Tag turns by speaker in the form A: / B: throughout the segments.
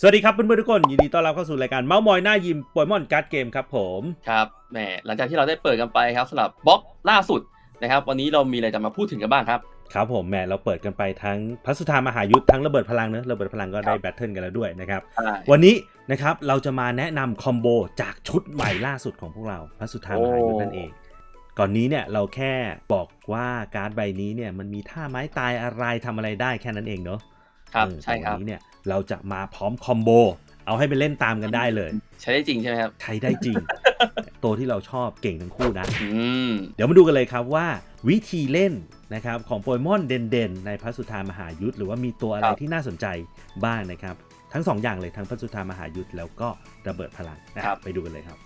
A: สวัสดีครับเพื่อนๆทุกคนยินดีต้อนรับเข้าสู่รายการเมาส์มอยหน้ายิมโปเกมอนการ์ดเกมครับผม
B: ครับแหมหลังจากที่เราได้เปิดกันไปครับสำหรับบล็อกล่าสุดนะครับ วันนี้เรามีอะไรจะมาพูดถึงกันบ้างครับ
A: ครับผมแหมเราเปิดกันไปทั้งพัสสุธามหายุทธทั้งระเบิดพลังเนอะระเบิดพลังก็ได้
B: ครับ
A: แบทเทิลกันแล้วด้วยนะครับ
B: ใช่
A: วันนี้นะครับเราจะมาแนะนำคอมโบจากชุดใหม่ล่าสุดของพวกเราพัสสุธามหายุทธนั่นเอง ก่อนนี้เนี่ยเราแค่บอกว่าการ์ดใบนี้เนี่ยมันมีท่าไม้ตายอะไรทำอะไรได้แค่นั้นเองเนาะ
B: ครับ
A: เออ
B: ใช่ครับ
A: แต่วันนี้เนี่ยเราจะมาพร้อมคอมโบเอาให้ไปเล่นตามกันได้เลย
B: ใช้ได้จริงใช่ไหมครับ
A: ใช้ได้จริง ตัวที่เราชอบเก่งทั้งคู่นะ
B: อืม
A: เดี๋ยวมาดูกันเลยครับว่าวิธีเล่นนะครับของโปเกมอนเด่นๆ ในพระสุธามหายุทธหรือว่ามีตัวอะไรที่น่าสนใจบ้างนะครับ ทั้ง 2 อย่างเลยทั้งพระสุธามหายุทธแล้วก็ระเบิดพลังนะครับไปดูกันเลยครับ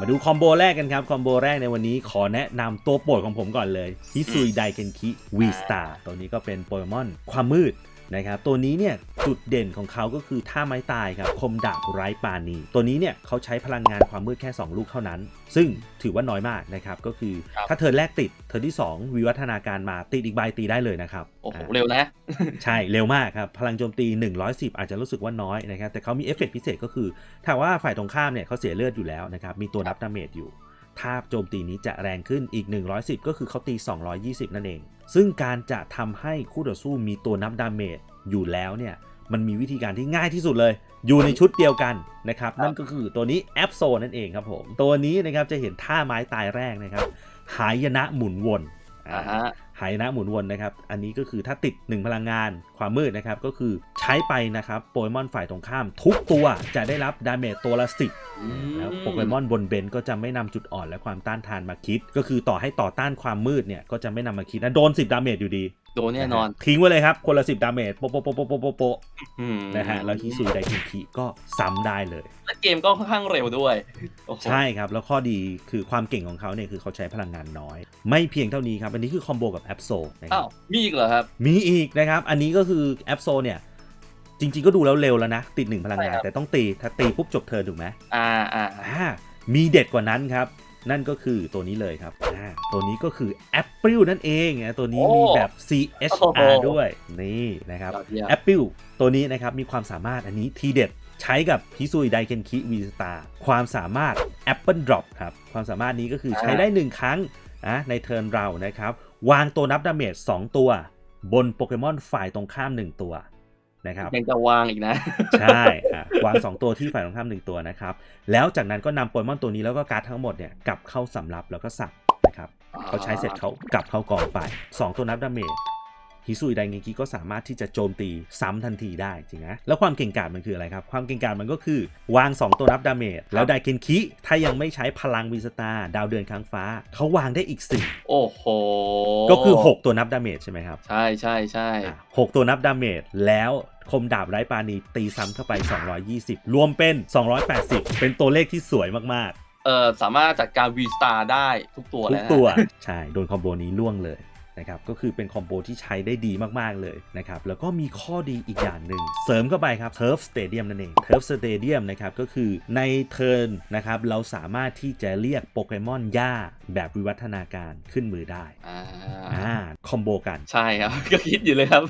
A: มาดูคอมโบแรกกันครับ คอมโบแรกในวันนี้ขอแนะนำตัวโปรดของผมก่อนเลยฮิซุยไดเกนคิวีสตาร์ตัวนี้ก็เป็นโปเกมอนความมืด นะครับตัวนี้เนี่ยจุดเด่นของเขาก็คือท่าไม้ตายครับคมดาบไร้ปราณีตัวนี้เนี่ยเขาใช้พลังงานความมืดแค่ 2 ลูกเท่านั้น ซึ่งถือว่าน้อยมากนะครับก็คือ
B: ครับ
A: ถ้าเทิร์นแรกติดเทิร์นที่ 2 วิวัฒนาการมาติดอีกใบตีได้เลยนะครับ
B: โอ้โห
A: อ่า
B: เร็วนะ
A: ใช่เร็วมากครับพลังโจมตี 110 อาจจะรู้สึกว่าน้อยนะครับแต่เขามีเอฟเฟกต์พิเศษก็คือถ้าว่าฝ่ายตรงข้ามเนี่ยเขาเสียเลือดอยู่แล้วนะครับมีตัวนับดาเมจอยู่ ถ้าโจมตีนี้จะแรงขึ้นอีก 110 ก็คือเขาตี 220 นั่นเอง ซึ่งการจะทำให้คู่ต่อสู้มีตัวนับดาเมจอยู่แล้วเนี่ยมันมีวิธีการที่ง่ายที่สุดเลย อยู่ในชุดเดียวกันนะครับ นั่นก็คือตัวนี้แอปโซนั่นเองครับผม ตัวนี้นะครับจะเห็นท่าไม้ตายแรกนะครับ หายนะหมุนวน
B: อ่าฮะ
A: หายนะหมุนวนนะครับ อันนี้ก็คือถ้าติด 1 พลังงานความมืดนะครับ ก็คือใช้ไปนะครับโปเกมอนฝ่ายตรงข้าม ทุกตัวจะได้รับดาเมจตัวละ10
B: อืม
A: แล้วโปเกมอนบนเบนก็จะไม่นำจุดอ่อนและความต้านทานมาคิด ก็คือต่อให้ต่อต้านความมืดเนี่ยก็จะไม่นำมาคิดนะโดน 10 ดาเมจอยู่ดี
B: โดนแน่นอนะ
A: ฮะทิ้งไว้เลยครับ คนละ10ดาเมจโปะโปะโปะโปะโปะโปะโปะ
B: อืม
A: นะฮะ แล้วฮิซุยไดคิคิก็ซ้ำได้เลย
B: และเกมก็ค่อนข้างเร็วด้วยโอ้โห
A: ใช่ครับ แล้วข้อดีคือความเก่งของเขาเนี่ยคือเขาใช้พลังงานน้อย ไม่เพียงเท่านี้ครับ อันนี้คือคอมโบกับแอปโซนะค
B: อ้า
A: รั
B: ว
A: บ
B: มีอีกเหรอครับ
A: มีอีกนะครับ อันนี้ก็คือแอปโซเนี่ยจริงๆก็ดูแล้วเร็วแล้วนะ ติดหนึ่งพลังงาน
B: ใช่ครับ
A: แต่ต้องตี ถ้าตีปุ๊บจบเทิร์นถูกไหม
B: อ่าอ่า
A: อ่ามีเด็ดกว่านั้นครับ นั่นก็คือตัวนี้เลยครับอ่าตัวนี้ก็คือ Apple นั่นเองนะตัวนี้มีแบบ CHR ด้วยนี่นะครับ
B: ยอดเยี่ยม
A: Apple ตัวนี้นะครับมีความสามารถอันนี้ทีเด็ดใช้กับฮิซุยไดเคนคิวีสตาความสามารถ Apple Drop ครับ ความสามารถนี้ก็คือใช้ได้ 1 ครั้งนะในเทิร์นเรานะครับ วางตัวนับดาเมจ2ตัว บนโปเกมอนฝ่ายตรงข้าม 1 ตัว นะครับ
B: ยังจะวางอีกนะ
A: ใช่อะวาง 2 ตัวที่ฝ่ายตรงข้าม1ตัวนะครับ แล้วจากนั้นก็นำโปเกมอนตัวนี้แล้วก็การ์ดทั้งหมดเนี่ยกลับเข้าสำรับแล้วก็สับนะครับเขาใช้เสร็จเขากลับเข้ากองไป 2 ตัวนับดาเมจฮิซุยไดเงกิก็สามารถที่จะโจมตีซ้ำทันทีได้จริงนะแล้วความเก่งกาจมันคืออะไรครับ ความเก่งกาจมันก็คือวาง 2 ตัวนับดาเมจแล้วไดเกนคิ ถ้ายังไม่ใช้พลังวีสตาร์ดาวเดือนค้างฟ้า เขาวางได้อีก
B: โอ้โห
A: 4ก็คือ 6 ตัวนับดาเมจใช่ไหมครับ
B: ใช่ใช่ใช่
A: อะ6ตัวนับดาเมจแล้ว คมดาบไร้ปราณีตีซ้ำเข้าไป 220 รวมเป็น 280 เป็นตัวเลขที่สวยมากๆ
B: เออสามารถจัดการวีสตาร์ได้ทุกตัว
A: ทุ
B: แล้
A: ก
B: วนะ
A: ตัว ใช่ โดนคอมโบนี้ล่วงเลยนะครับ ก็คือเป็นคอมโบที่ใช้ได้ดีมากๆเลยนะครับ แล้วก็มีข้อดีอีกอย่างหนึ่ง เสริมเข้าไปครับ Turf Stadium นั่นเอง Turf Stadium นะครับ ก็คือในเทิร์นนะครับ เราสามารถที่จะเรียกโปเกมอนย่าแบบวิวัฒนาการขึ้นมือได้
B: อ่า
A: อ่าคอมโบกัน
B: ใช่ครับ ก็คิดอยู่เลยครับ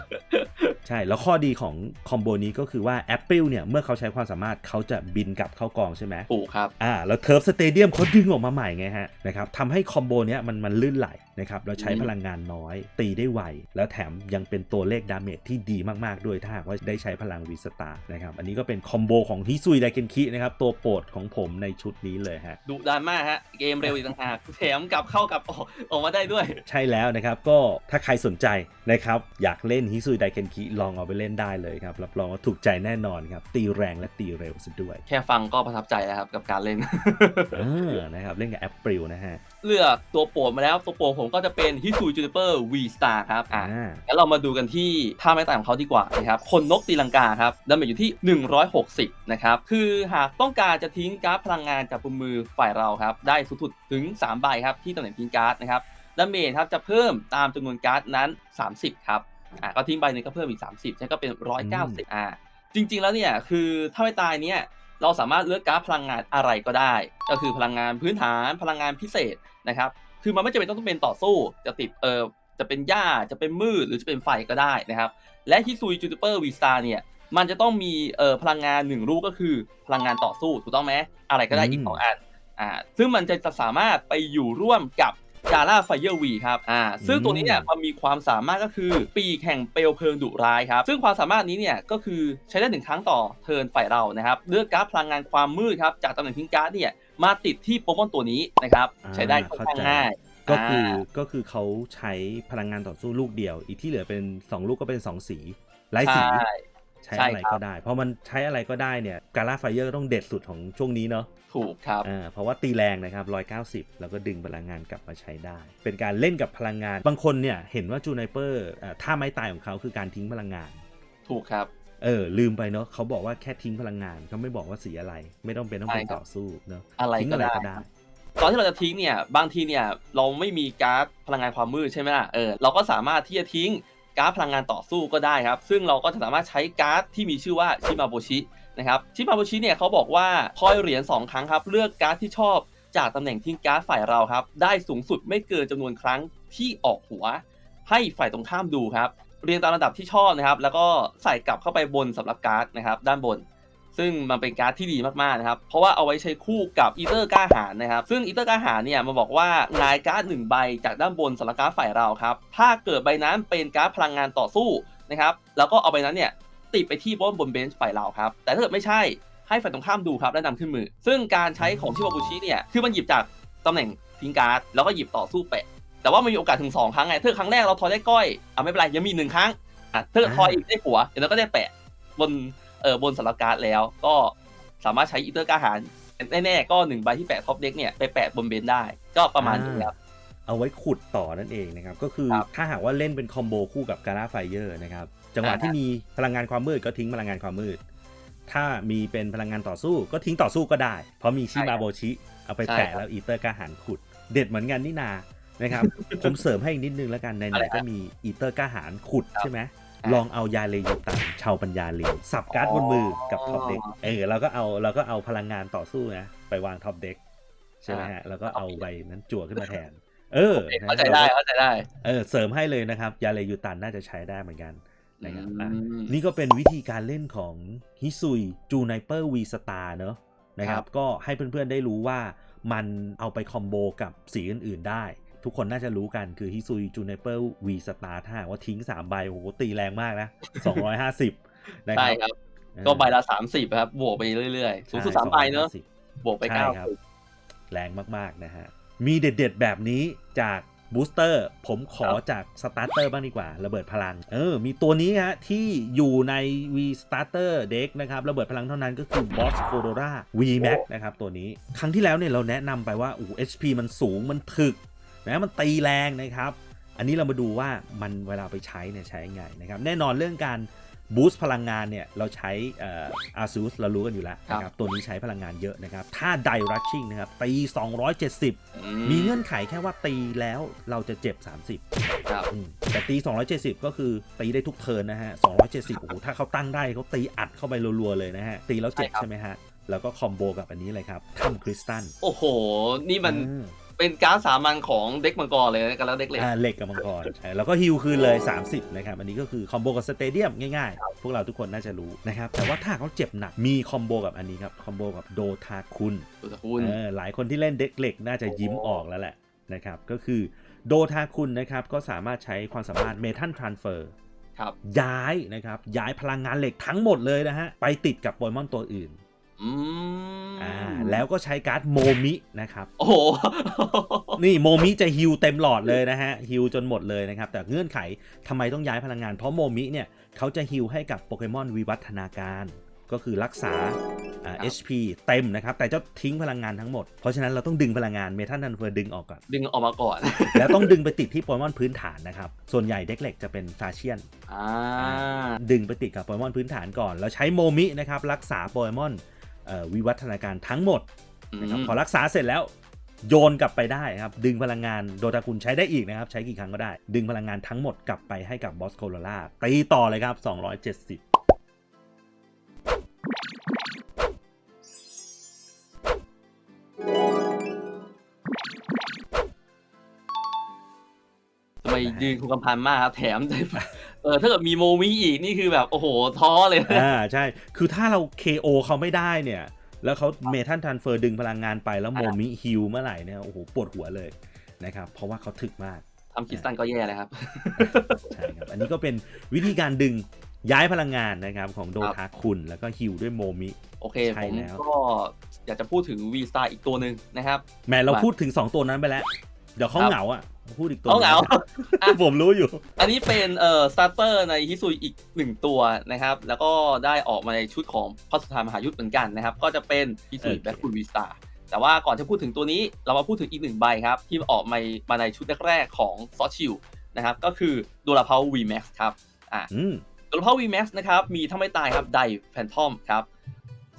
A: ใช่ แล้วข้อดีของคอมโบนี้ก็คือว่า Apple เนี่ย เมื่อเขาใช้ความสามารถเขาจะบินกลับเข้ากองใช่ไหม
B: ถูกครับ
A: อ่าแล้วเทิร์ฟสเตเดียมเขาดึงออกมาใหม่ไงฮะนะครับทำให้คอมโบเนี้ยมันมันลื่นไหลนะครับแล้วใช้
B: อืม
A: พลังงานน้อย ตีได้ไว แล้วแถมยังเป็นตัวเลขดาเมจที่ดีมากๆ ด้วยถ้าหากว่าได้ใช้พลังวีสตาร์นะครับอันนี้ก็เป็นคอมโบของฮิซุยไดเกนคินะครับตัวโปรดของผมในชุดนี้เลยฮะ
B: ดุดันมากฮะเกมเร็วอีกต่างหากแถมกลับเข้ากลับออกออกมาได้ด้วย
A: ใช่แล้วนะครับก็ถ้าใครสนใจนะครับอยากเล่นฮิซุยไดเกนคิลองเอาไปเล่นได้เลยครับ รับรองว่าถูกใจแน่นอนครับ ตีแรงและตีเร็วซะด้วย
B: แค่ฟังก็ประทับใจแล้วครับกับการเล่น
A: เออนะครับ เล่นกับแอปเปิลนะฮะ
B: เลือกตัวโปรดมาแล้วตัวโปรดผมก็จะเป็นฮิซูจูเปอร์วีสตาร์ครับอะ
A: อ่า
B: แล้วเรามาดูกันที่ท่าไม้ตายของเขาดีกว่านะครับ คนนกตีลังกาครับดาเมจอยู่ที่ 160 นะครับ คือหากต้องการจะทิ้งการ์ดพลังงานจากบนมือฝ่ายเราครับ ได้สูงสุดถึง3ใบครับที่ตำแหน่งทิ้งการ์ดนะครับดาเมจครับจะเพิ่มตามจำนวนการ์ดนั้น 30 ครับ อะก็ทิ้งใบหนึงก็เพิ่มอีก 30นั่นก็เป็น 190อ่าจริง ๆ แล้วเนี่ยคือถ้าไม่ตายเนี่ยเราสามารถเลือกการ์ดพลังงานอะไรก็ได้ ก็คือพลังงานพื้นฐานพลังงานพิเศษนะครับ คือมันไม่จำเป็นต้องเป็นต่อสู้ จะติดเออจะเป็นหญ้าจะเป็นมืดหรือจะเป็นไฟก็ได้นะครับ และฮิซุยจูเปอร์วีสตาเนี่ยมันจะต้องมีเอ่อพลังงานหนึ่งรูปก็คือพลังงานต่อสู้ถูกต้องไหมอะไรก็ได้อีก
A: อืม
B: สองอันอ่าซึ่งมันจะสามารถไปอยู่ร่วมกับ กาล่าไฟเยอร์วีครับอ่าซึ่งตัวนี้เนี่ยมันมีความสามารถก็คือปีกแห่งเปลวเพลิงดุร้ายครับ ซึ่งความสามารถนี้เนี่ยก็คือใช้ได้หนึ่งครั้งต่อเทิร์นฝ่ายเรานะครับเลือกการ์ดพลังงานความมืดครับจากตำแหน่งทิ้งการ์ดเนี่ยมาติดที่โปเกมอนตัวนี้นะครับใช้ได้ค่อนข้างง่าย
A: ก็คือ
B: อ่า
A: ก็คือเขาใช้พลังงานต่อสู้ลูกเดียว อีกที่เหลือเป็น 2 ลูกก็เป็น 2 สีไร้สี
B: ใช่
A: ใช้
B: ใช่
A: อะไร
B: ครับ
A: ก็ได้ เพราะมันใช้อะไรก็ได้เนี่ยกาล่าไฟเยอร์ต้องเด็ดสุดของช่วงนี้เนาะ
B: ถูกครับ
A: อ่าเพราะว่าตีแรงนะครับ 190 แล้วก็ดึงพลังงานกลับมาใช้ได้ เป็นการเล่นกับพลังงาน บางคนเนี่ยเห็นว่าจูไนเปอร์ท่าไม้ตายของเขาคือการทิ้งพลังงาน
B: ถูกครับ
A: เออลืมไปเนาะเขาบอกว่าแค่ทิ้งพลังงานเขาไม่บอกว่าสีอะไร ไม่ต้องเป็นต้องเป็น
B: ใช่ครับ
A: ต่อสู้เนาะ
B: อะไร
A: ทิ้ง
B: ก็
A: อะไร
B: ได้
A: ก็ได้
B: ตอนที่เราจะทิ้งเนี่ยบางทีเนี่ยเราไม่มีการ์ดพลังงานความมืดใช่ไหมล่ะเออเราก็สามารถที่จะทิ้ง การ์ดพลังงานต่อสู้ก็ได้ครับ ซึ่งเราก็จะสามารถใช้การ์ดที่มีชื่อว่าชิมาโบชินะครับชิมาโบชิเนี่ยเขาบอกว่าพอยเหรียญ2ครั้งครับเลือกการ์ดที่ชอบจากตำแหน่งทิ้งการ์ดฝ่ายเราครับ ได้สูงสุดไม่เกินจำนวนครั้งที่ออกหัว ให้ฝ่ายตรงข้ามดูครับ เรียงตามระดับที่ชอบนะครับ แล้วก็ใส่กลับเข้าไปบนสำหรับการ์ดนะครับ ด้านบน ซึ่งมันเป็นการ์ดที่ดีมากๆนะครับ เพราะว่าเอาไว้ใช้คู่กับอีเตอร์กล้าหาญนะครับ ซึ่งอีเตอร์กล้าหาญเนี่ยมาบอกว่างายการ์ดหนึ่งใบจากด้านบนสำหรับการ์ดฝ่ายเราครับ ถ้าเกิดใบนั้นเป็นการ์ดพลังงานต่อสู้นะครับ แล้วก็เอาใบนั้นเนี่ยติดไปที่บนบนเบนช์ฝ่ายเราครับ แต่ถ้าเกิดไม่ใช่ให้ฝ่ายตรงข้ามดูครับและนำขึ้นมือ ซึ่งการใช้ของชิวาบุชิเนี่ยคือมันหยิบจากตำแหน่งทิ้งการ์ดแล้วก็หยิบต่อสู้แปะ แต่ว่ามันมีโอกาสถึงสองครั้งไงถ้าครั้งแรกเราทอยได้ก้อยอะไม่เป็นไรยังมีหนึ่งครั้งอะถ้าทอยอีกได้หัวเดี๋ยวเราก็ได้แปะบน เอ่อบนสำหรับการ์ดแล้วก็สามารถใช้อีเตอร์กล้าหารแน่ๆก็หนึ่งใบที่แปะท็อปเด็กเนี่ยไปแปะบนเบนได้ ก็ประมาณนี้ครับ
A: เอาไว้ขุดต่อนั่นเองนะครับ ก็คือ
B: ครับ
A: ถ้าหากว่าเล่นเป็นคอมโบคู่กับกา a าไฟเยอร์นะครับ จังหวะ
B: อ่า
A: ที่มีพลังงานความมืดก็ทิ้งพลังงานความมืด ถ้ามีเป็นพลังงานต่อสู้ก็ทิ้งต่อสู้ก็ได้ เพราะมีชิมาโบชิ เอาไป
B: ใช่
A: แปะ
B: ครับ
A: แล้วอีเตอร์กล้าหารขุด เด็ดเหมือนกันนี่นานะครับผมเสริมให้อีกนิดนึงแล้วกันใน
B: อะไร
A: ไหนก็
B: ฮะ
A: มีอีเตอร์กล้าหารขุด
B: ครับ
A: ใช่ไหม
B: อ่า
A: ลองเอายาเลยูตันชาวปัญญาเลวสับการ์ดบนมือกับท็อปเด็ก
B: อ๋อ
A: เออเราก็เอาเราก็เอาพลังงานต่อสู้นะไปวางท็อปเด็กใช่ไหมฮะแล้วก็เอาใบนั้นจั่วขึ้นมาแทน เออ
B: เข้าใจได้เข้าใจได้
A: เออเสริมให้เลยนะครับ ยาเลยูตันน่าจะใช้ได้เหมือนกันนะครับอะ
B: อืม
A: นี่ก็เป็นวิธีการเล่นของฮิซุยจูไนเปอร์วีสตาร์เนอะนะค
B: ค
A: รั
B: รับบ
A: ก็ให้เพื่อนๆได้รู้ว่ามันเอาไปคอมโบกับสีอื่นๆได้ ทุกคนน่าจะรู้กันคือฮิซุยจูไนเปอร์วีสตาร์ถ้าหากว่าทิ้ง3ใบโอ้โหตีแรงมากนะ250นะค
B: ใช่
A: รับ
B: ครับ ก็ใบละสามสิบครับ บวกไปเรื่อยๆ สูงสุดสามใบเนอะ
A: ใช่
B: บวกไป
A: ใช่
B: เก้า
A: ครับ แรงมากๆนะฮะ มีเด็ดๆแบบนี้จากบูสเตอร์ผมขอ
B: ครับ
A: จากสตาร์เตอร์บ้างดีกว่า ระเบิดพลัง เออ มีตัวนี้ฮะ ที่อยู่ใน V Starter Deck นะครับ ระเบิดพลังเท่านั้นก็คือ Boss c o r o r a V Max นะครับ ตัวนี้ ครั้งที่แล้วเนี่ยเราแนะนำไปว่าอู้ HP มันสูงมันถึก นะมันตีแรงนะครับ อันนี้เรามาดูว่ามันเวลาไปใช้เนี่ยใช้ยังไงนะครับ แน่นอนเรื่องการบูสต์พลังงานเนี่ยเราใช้เอ่อ ASUS เรารู้กันอยู่แล้วนะครับตัวนี้ใช้พลังงานเยอะนะครับถ้า Die Rushing นะครับตี 270
B: อื
A: มีเงื่อนไขแค่ว่าตีแล้วเราจะเจ็บ 30
B: ครับ
A: อืมแต่ตี 270 ก็คือตีได้ทุกเทิร์นนะฮะ 270 โอ้โห ถ้าเขาตั้งได้เขาตีอัดเข้าไปรัวๆเลยนะฮะ ตีแล้วเจ็บ
B: ใช่ครับ
A: ใช่ไหมฮะ แล้วก็คอมโบกับอันนี้เลยครับถ้ำคริสตัล
B: โอ้โห นี่มัน
A: อืม
B: เป็นการดสามัญของเด็กมังกรเลยนะกันแล้วเด็กเหล็ก
A: อ่าเหล็กกับมังกรใช่แล้วก็ฮิลคืนเลย 30 นะครับ อันนี้ก็คือคอมโบกับสเตเดียมง่ายๆ พวกเราทุกคนน่าจะรู้นะครับ แต่ว่าถ้าเขาเจ็บหนักมีคอมโบกับอันนี้ครับ คอมโบกับโดทาคุน
B: ตัวตะคุณ
A: เออหลายคนที่เล่นเด็กเหล็กน่าจะยิ้ม
B: โอ้
A: ออกแล้วแหละนะครับก็คือโดทาคุนนะครับก็สามารถใช้ความสามารถเมทัลทรานเฟอร์
B: ครับ
A: ย้ายนะครับย้ายพลังงานเหล็กทั้งหมดเลยนะฮะไปติดกับโปเกมอนตัวอื่น
B: อืม
A: อ่าแล้วก็ใช้การ์ดโมมินะครับ
B: โอ้โห
A: นี่โมมิจะฮิวเต็มหลอดเลยนะฮะฮิวจนหมดเลยนะครับ แต่เงื่อนไขทำไมต้องย้ายพลังงาน เพราะโมมิเนี่ยเขาจะฮิวให้กับโปเกมอนวิวัฒนาการ ก็คือรักษาอ่า
B: ครับ
A: HP เต็มนะครับ แต่จะทิ้งพลังงานทั้งหมด เพราะฉะนั้นเราต้องดึงพลังงานเมทัลทันเฟอร์ดึงออกก่อน
B: ดึงออกมาก่อน
A: แล้วต้องดึงไปติดที่โปเกมอนพื้นฐานนะครับ ส่วนใหญ่เด็กเหล็กจะเป็นซาเชียน
B: อ่า
A: ดึงไปติดกับโปเกมอนพื้นฐานก่อน แล้วใช้โมมินะครับรักษาโปเกมอนเอ่อ วิวัฒนาการทั้งหมดนะครับพอรักษาเสร็จแล้วโยนกลับไปได้นะครับ ดึงพลังงานโดตากุลใช้ได้อีกนะครับ ใช้กี่ครั้งก็ได้ ดึงพลังงานทั้งหมดกลับไปให้กับบอสโคโรล่าตีต่อเลยครับ 270
B: ทำไมยืนคุกกำพันมากครับ แถมได้ เออถ้าเกิดมีโมมิอีกนี่คือแบบโอ้โหท้อเลยนะ
A: อ่าใช่ คือถ้าเรา KO เขาไม่ได้เนี่ย แล้วเขาเมทัลทันเฟอร์ดึงพลังงานไปแล้วโมมิฮิลเมื่อไหร่เนี่ยโอ้โหปวดหัวเลยนะครับ เพราะว่าเขาถึกมาก
B: ทำคิดสั้นก็แย่เลยครับ
A: ใช่ครับ อันนี้ก็เป็นวิธีการดึงย้ายพลังงานนะครับของโดทาคุณแล้วก็ฮิลด้วยโมมิ
B: โอเค
A: ใช่
B: ผม
A: แล้ว
B: ก็อยากจะพูดถึงวีสตาอีกตัวหนึ่งนะครับ
A: แหมเรา
B: มา
A: พูดถึง 2 ตัวนั้นไปแล้ว เดี๋ยวเขา
B: ครับ
A: เหงาอะ พูดอีกตัว
B: เขาเหงา
A: นึ่งผมรู้อยู่
B: อันนี้เป็นเอ่อสตาร์เตอร์ในฮิซุยอีกหนึ่งตัวนะครับ แล้วก็ได้ออกมาในชุดของพระสุธามหายุทธเหมือนกันนะครับ ก็จะเป็นฮิซุย
A: โอเค
B: แบ็คฟูลวีสตาแต่ว่าก่อนจะพูดถึงตัวนี้เรามาพูดถึงอีกหนึ่งใบครับ ที่ออกมามาในชุดแรกๆของซอชิลนะครับ ก็คือดูราเพา VMAX ครับอ่า
A: อืม
B: โดยเฉพาะ VMAX นะครับ มีท่าไม่ตายครับไดแฟนทอมครับ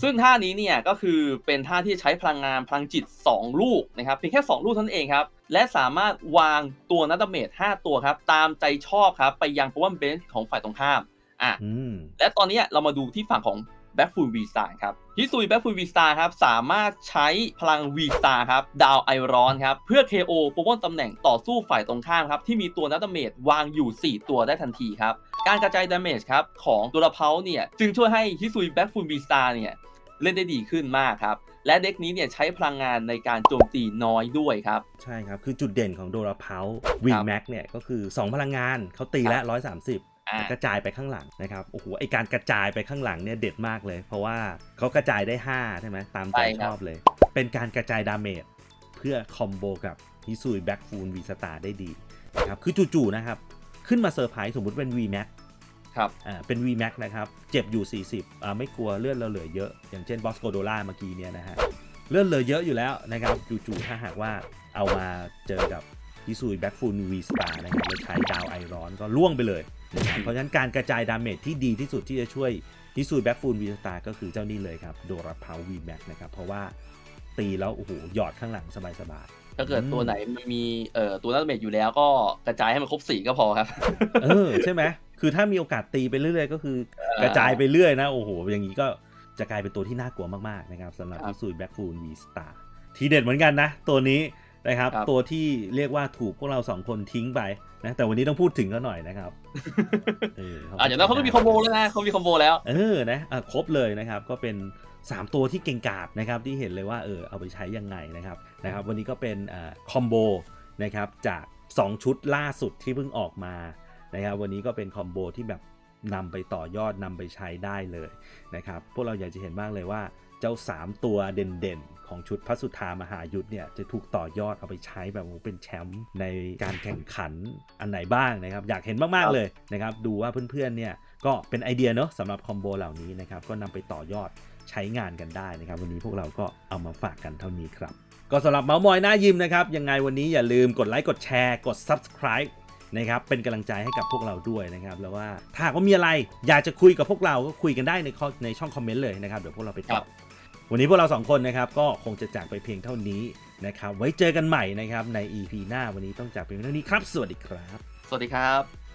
B: ซึ่งท่านี้เนี่ยก็คือเป็นท่าที่ใช้พลังงานพลังจิต 2 ลูกนะครับเพียงแค่ 2 ลูกเท่านั้นเองครับ และสามารถวางตัวนัตเมท5ตัวครับ ตามใจชอบครับ ไปยัง Power Bench ของฝ่ายตรงข้ามอะ
A: อืม
B: และตอนนี้เรามาดูที่ฝั่งของ b a c k f u l V Star ครับฮิซุย b a c k f u l V Star ครับ สามารถใช้พลัง V Star ครับ ดาวไอรอนครับ เพื่อ KO โปรโมตำแหน่งต่อสู้ฝ่ายตรงข้ามครับ ที่มีตัวนัตเมทวางอยู่ 4 ตัวได้ทันทีครับ การกระจายดาเมจครับ ของตัวละเพาเนี่ย จึงช่วยให้ฮิซุย b a c k f u l V Star เนี่ย เล่นได้ดีขึ้นมากครับและเด็กนี้เนี่ยใช้พลังงานในการโจมตีน้อยด้วยครับ
A: ใช่ครับ คือจุดเด่นของโดราเพาวีแม็กเนี่ย ก็คือ 2 พลังงานเขาตีแล้ว130
B: อ่า
A: แต่กระจายไปข้างหลังนะครับโอ้โหไอการกระจายไปข้างหลังเนี่ยเด็ดมากเลย เพราะว่าเขากระจายได้5ใช่ไหมตามใจ
B: ใช่
A: ช
B: ครับ
A: อบเลย เป็นการกระจายดาเมจเพื่อคอมโบกับฮิซุยแบ็กฟูลวีสตาร์ได้ดีนะครับคือจู่ๆนะครับขึ้นมาเซอร์ไพรส์สมมุติเป็น V Max
B: ครับ
A: อ่าเป็น V Max นะครับเจ็บอยู่ 40อ่าไม่กลัวเลือดเราเหลือเยอะ อย่างเช่นบอสโกโดล่าเมื่อกี้เนี่ยนะฮะเลือดเหลือเยอะอยู่แล้วนะครับจู่ๆถ้าหากว่าเอามาเจอกับ ฮิซุยแบ็กฟูลวีสตาร์นะครับแล้วใช้ดาวไอร้อนก็ล่วงไปเลยนะครับเพราะฉะนั้นการกระจายดาเมจที่ดีที่สุดที่จะช่วยฮิซุยแบ็กฟูลวีสตาร์ก็คือเจ้านี่เลยครับโดราพาววีแม็กนะครับ เพราะว่าตีแล้วโอ้โหหยอดข้างหลังสบาย
B: ถ้าเกิด
A: อืม
B: ตัวไหนมันมีเอ่อตัวนัตเมทอยู่แล้วก็กระจายให้มันครบสี่ก็พอครับ
A: ๆเออใช่ไหมคือถ้ามีโอกาสตีไปเรื่อยๆ ก็คือกระจายไปเรื่อยนะโอ้โห อย่างนี้ก็จะกลายเป็นตัวที่น่ากลัวมากๆนะครับสำหรับ
B: ครับ
A: ฮิซุยแบ็กฟูลวีสตาร์ทีเด็ดเหมือนกันนะ ตัวนี้ นะครับ
B: ครับ
A: ตัวที่เรียกว่าถูกพวกเราสองคนทิ้งไปนะแต่วันนี้ต้องพูดถึงเขาหน่อยนะครับเออ
B: อะเดี๋ยวนะเขาก็มีคอมโบแล้วนะเขามีคอมโบแล้ว
A: เออนะอะครบเลยนะครับ ก็เป็น 3 ตัวที่เก่งกาจนะครับที่เห็นเลยว่าเออเอาไปใช้ยังไงนะครับนะครับ วันนี้ก็เป็นอ่าคอมโบนะครับจาก 2 ชุดล่าสุดที่เพิ่งออกมานะครับ วันนี้ก็เป็นคอมโบที่แบบนำไปต่อยอดนำไปใช้ได้เลยนะครับ พวกเราอยากจะเห็นมากเลยว่าเจ้า 3 ตัวเด่นๆ ของชุดพระสุธามหายุทธเนี่ยจะถูกต่อยอดเอาไปใช้แบบโอ้โหเป็นแชมป์ในการแข่งขันอันไหนบ้างนะครับ อยากเห็นมาก
B: ครับ
A: ๆเลยนะครับ ดูว่าเพื่อนๆเนี่ยก็เป็นไอเดียเนอะสำหรับคอมโบเหล่านี้นะครับ ก็นำไปต่อยอดใช้งานกันได้นะครับ วันนี้พวกเราก็เอามาฝากกันเท่านี้ครับ ก็สำหรับเมาส์มอยหน้ายิมนะครับ ยังไงวันนี้อย่าลืมกดไลค์กดแชร์กด subscribe นะครับเป็นกำลังใจให้กับพวกเราด้วยนะครับ แล้วว่าถ้าหากว่ามีอะไรอยากจะคุยกับพวกเราก็คุยกันได้ในข้อในช่องคอมเมนต์เลยนะครับ เดี๋ยวพวกเราไปต
B: ครั
A: อบบ วันนี้พวกเราสองคนนะครับก็คงจะจากไปเพียงเท่านี้นะครับ ไว้เจอกันใหม่นะครับใน EP หน้าวันนี้ต้องจากไปเพียงเท่านี้ครับ สวัสดีครับ
B: สวัสดีครับ